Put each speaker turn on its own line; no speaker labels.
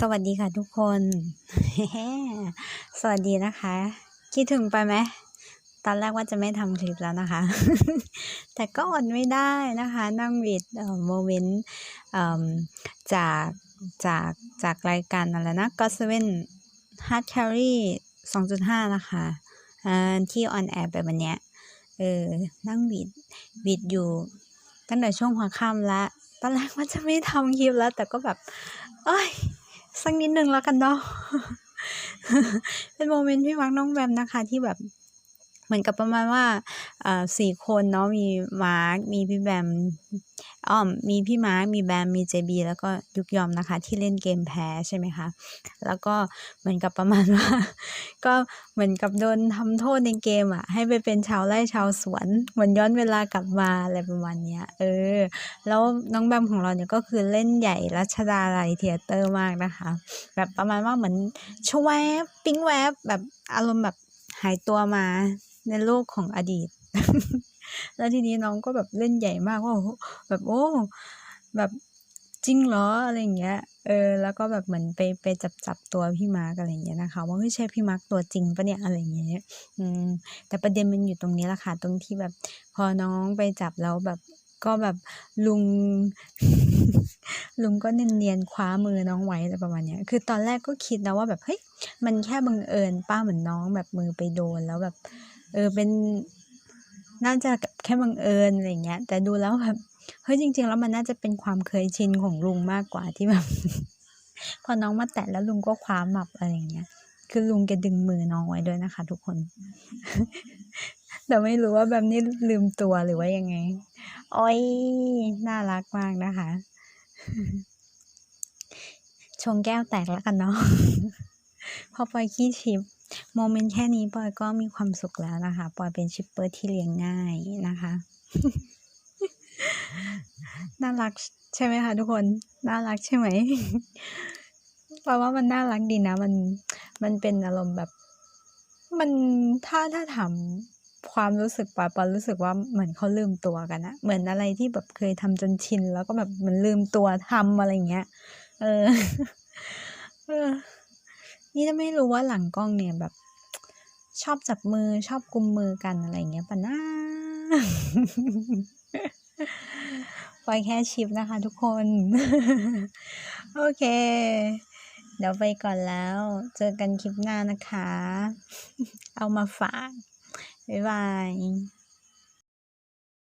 สวัสดีค่ะทุกคน สวัสดีนะคะ คิดถึงไปไหม ตอนแรกว่าจะไม่ทำคลิปแล้วนะคะ แต่ก็อดไม่ได้นะคะ นั่งวิดโมเมนต์จากจากจากรายการอะไรนะก็เซเว่นฮาร์ดแคลรี่สองจุดห้านะคะที่ออนแอร์ไปวันเนี้ยเออ นั่งวิดวิดอยู่ ตั้งแต่ช่วงหัวค่ำแล้วตอนแรกว่าจะไม่ทำคลิปแล้ว แต่ก็แบบ เอ้ย สักนิดหนึ่งแล้วกันเนาะ เป็นโมเมนต์พี่วักน้องแบมนะคะที่แบบ เหมือนกับประมาณว่าอ่าสี่คนเนาะมีมาร์คมีพี่แบมอ้อมมีพี่มาร์คมีแบมมีเจบีแล้วก็ยุกยอมนะคะ ที่เล่นเกมแพ้ใช่ไหมคะแล้วก็เหมือนกับประมาณว่า ก็เหมือนกับโดนทำโทษในเกมอะให้ไปเป็นชาวไร่ชาวสวนเหมือนย้อนเวลากลับมาอะไรประมาณเนี้ยเออ แล้วน้องแบมของเราเนี่ยก็คือเล่นใหญ่รัชดาลัยเธียเตอร์มากนะคะ แบบประมาณว่าเหมือนชแวบปิ๊งแวบแบบอารมณ์แบบหายตัวมา ในโลกของอดีต แล้วทีนี้น้องก็แบบเล่นใหญ่มากว่าแบบโอ้แบบจริงเหรออะไรอย่างเงี้ย เออ แล้วก็แบบเหมือนไปไปจับจับตัวพี่มาร์กอะไรอย่างเงี้ยนะคะ ว่าเฮ้ยใช่พี่มาร์กตัวจริงปะเนี่ยอะไรอย่างเงี้ย อืม แต่ประเด็นมันอยู่ตรงนี้แหละค่ะ ตรงที่แบบ พอน้องไปจับแล้วแบบก็แบบลุง ลุงก็เนียนๆคว้ามือน้องไว้อะไรประมาณเนี้ย คือตอนแรกก็คิดนะว่าแบบเฮ้ยมันแค่บังเอิญป้าเหมือนน้องแบบมือไปโดนแล้วแบบ เออเป็นน่าจะแค่บังเอิญอะไรเงี้ย แต่ดูแล้วแบบเฮ้ยจริง ๆ แล้วมันน่าจะเป็นความเคยชินของลุงมากกว่าที่แบบพอน้องมาแตะแล้วลุงก็คว้าหมับอะไรเงี้ย คือลุงแกดึงมือน้องไว้ด้วยนะคะ ทุกคน แต่ไม่รู้ว่าแบบนี้ลืมตัวหรือว่ายังไงโอ้ยน่ารักมากนะคะ ชงแก้วแตกแล้วกันเนาะพอปอยขี้ชิป โมเมนต์แค่นี้ปอยก็มีความสุขแล้วนะคะปอยเป็นชิปเปอร์ที่เลี้ยงง่ายนะคะ น่ารักใช่ไหมคะทุกคน น่ารักใช่ไหมปอยว่ามันน่ารักดีนะ มันมันเป็นอารมณ์แบบ มันถ้าถ้าถามความรู้สึกปอยปอยรู้สึกว่าเหมือนเขาลืมตัวกันอะเหมือนอะไรที่แบบเคยทำจนชิน แล้วก็แบบมันลืมตัวทำอะไรเงี้ย เออ นี่จะไม่รู้ว่าหลังกล้องเนี่ยแบบ ชอบจับมือชอบกุมมือกันอะไรเงี้ยปะนะปล่อยแค่ชิปนะคะทุกคน โอเค เดี๋ยวไปก่อนแล้ว เจอกันคลิปหน้านะคะ เอามาฝาก บ๊ายบาย